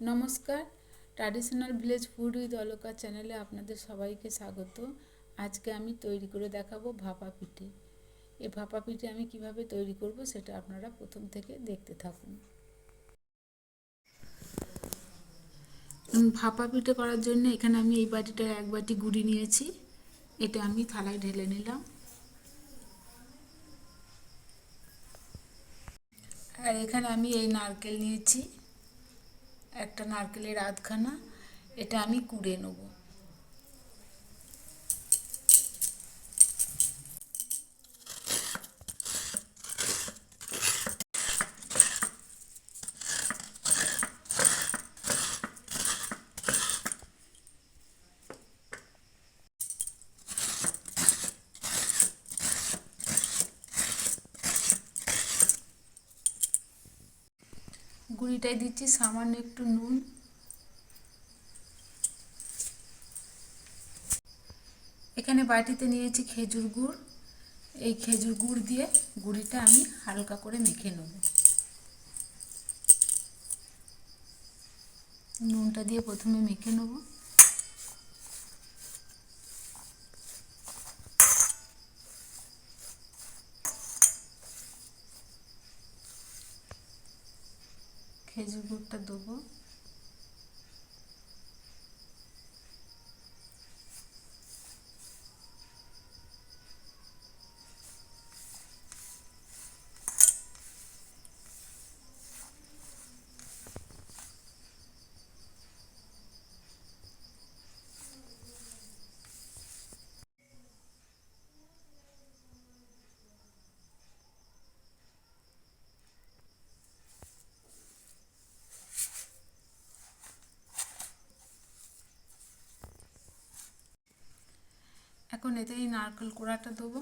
নমস্কার। Traditional village food with Alka চ্যানেলে আপনাদের সবাইকে স্বাগত। আজকে আমি তৈরি করে দেখাবো ভাপা পিঠে। এই ভাপা পিঠে আমি কীভাবে তৈরি করব সেটা আপনারা প্রথম থেকে দেখতে থাকুন। ভাপা পিঠে করার জন্য এখানে আমি এই বাটিটার এক বাটি গুড়ি নিয়েছি। এটা আমি থালায় ঢেলে নিলাম। আর এখানে আমি এই নারকেল নিয়েছি। একটা নারকেলের আধখানা এটা আমি কুড়ে নেব। গুঁড়িটায় দিচ্ছি, সামান্য একটু নুন। এখানে বাটিতে নিয়েছি খেজুর গুড়। এই খেজুর গুড় দিয়ে গুঁড়িটা আমি হালকা করে মেখে নেব। নুনটা দিয়ে প্রথমে মেখে নেব। খেজুর গুড়টা দেবো। এখন এতে এই নারকেল কোড়াটা দেবো।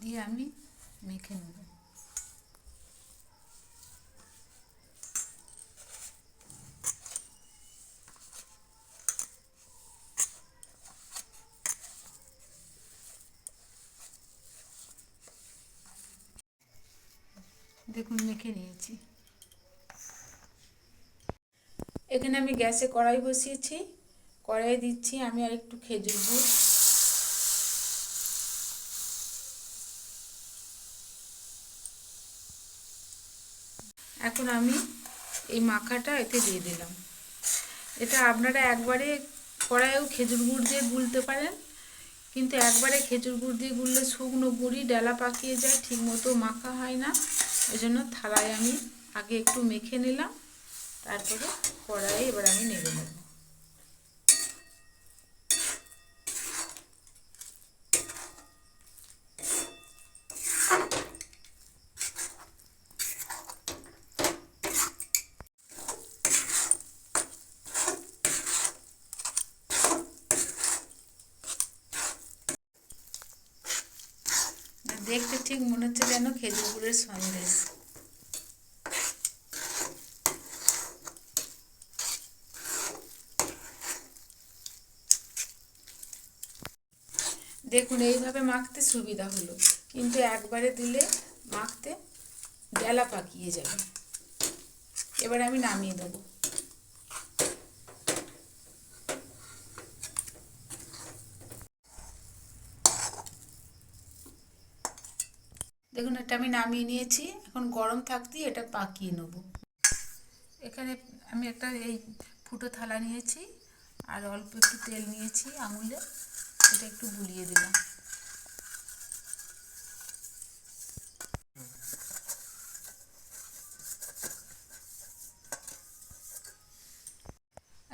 দিয়ে আমি মেখে নেব। দেখুন মেখে নিয়েছি। এখানে আমি গ্যাসে কড়াই বসিয়েছি। কড়াই দিচ্ছি আমি আর একটু খেজুর গুড়। এখন আমি এই মাখাটা এতে দিয়ে দিলাম। এটা আপনারা একবারে কড়াইয়েও খেজুর গুড় দিয়ে গুলতে পারেন, কিন্তু একবারে খেজুর গুড় দিয়ে গুললে শুকনো গুড়ি, ডালা পাকিয়ে যায়, ঠিকমতো মাখা হয় না। ওই জন্য থালায় আমি আগে একটু মেখে নিলাম। তারপরে কড়াইয়ে এবার আমি নেড়ে নেব। দেখতে ঠিক মনে হচ্ছে যেন খেজুর গুড়ের সন্দেশ। দেখুন, এইভাবে মাখতে সুবিধা হলো। কিন্তু একবারে দিলে মাখতে ডেলা পাকিয়ে যাবে। এবার আমি নামিয়ে দেবো। দেখুন, এটা আমি নামিয়ে নিয়েছি। এখন গরম থাকতেই এটা পাকিয়ে নেব। এখানে আমি একটা এই ফুটো থালা নিয়েছি। আর অল্প একটু তেল নিয়েছি আঙুলে। এটা একটু বুলিয়ে দিলাম।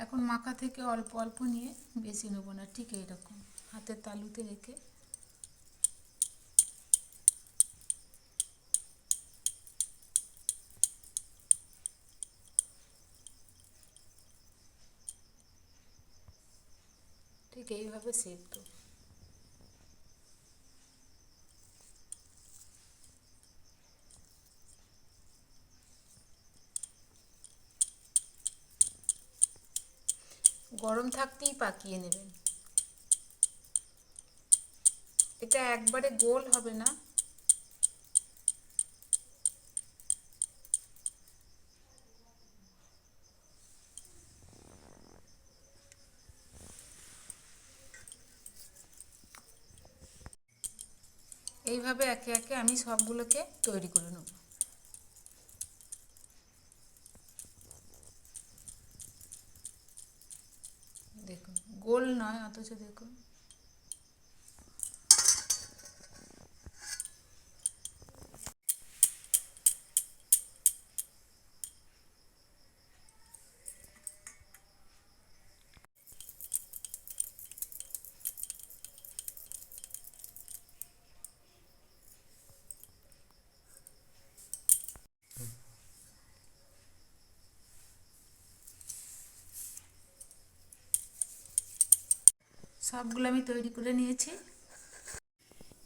এখন মাখা থেকে অল্প অল্প নিয়ে বেশি নেব না, ঠিক এরকম হাতের তালুতে রেখে। ঠিক এইভাবে সেভ গরম থাকতেই পাকিয়ে নেবেন এটা একবারে গোল হবে না। এইভাবে একে একে আমি সবগুলোকে তৈরি করে নেব দেখুন গোল নয় অথচ দেখুন। সবগুলো আমি তৈরি করে নিয়েছি।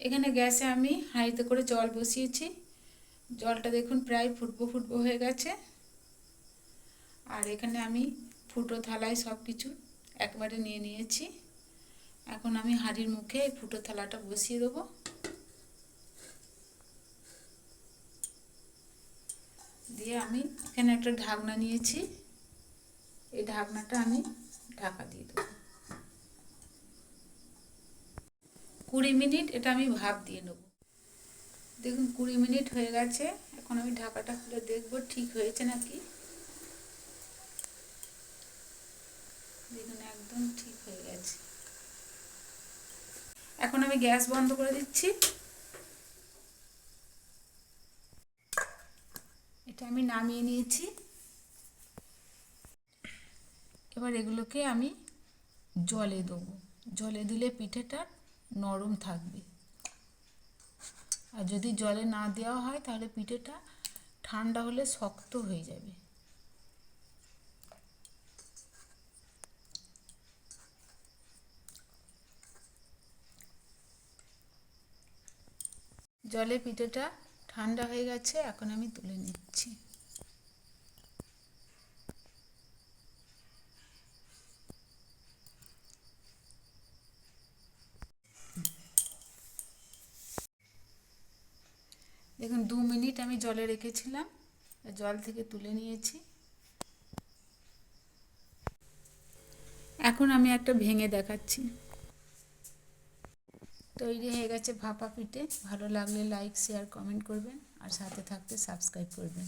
এখানে গ্যাসে আমি হাঁড়িতে করে জল বসিয়েছি। জলটা দেখুন প্রায় ফুটবো ফুটবো হয়ে গেছে। আর এখানে আমি ফুটো থালায় সব কিছু একবারে নিয়ে নিয়েছি। এখন আমি হাঁড়ির মুখে এই ফুটো থালাটা বসিয়ে দেবো। দিয়ে আমি এখানে একটা ঢাকনা নিয়েছি। এই ঢাকনাটা আমি ঢাকা দিয়ে দেবো। কুড়ি মিনিট এটা আমি ভাপ দিয়ে নেব। দেখুন, কুড়ি মিনিট হয়ে গেছে। এখন আমি ঢাকাটা খুলে দেখব, ঠিক হয়েছে নাকি? দেখুন, একদম ঠিক হয়ে গেছে। এখন আমি গ্যাস বন্ধ করে দিচ্ছি। এটা আমি নামিয়ে নিয়েছি। এবার এগুলোকে আমি জলে দেবো। জলে দিলে পিঠেটা নরম থাকবে। আর যদি জলে না দেওয়া হয়, তাহলে পিঠেটা ঠান্ডা হলে শক্ত হয়ে যাবে। জলে পিঠেটা ঠান্ডা হয়ে গেছে, এখন আমি তুলে নিচ্ছি। দেখুন, দু মিনিট আমি জলে রেখেছিলাম, জল থেকে তুলে নিয়েছি। এখন আমি একটা ভেঙে দেখাচ্ছি। তৈরি হয়ে গেছে ভাপা পিঠে। ভালো লাগলে লাইক শেয়ার কমেন্ট করবেন, আর সাথে থাকতে সাবস্ক্রাইব করবেন।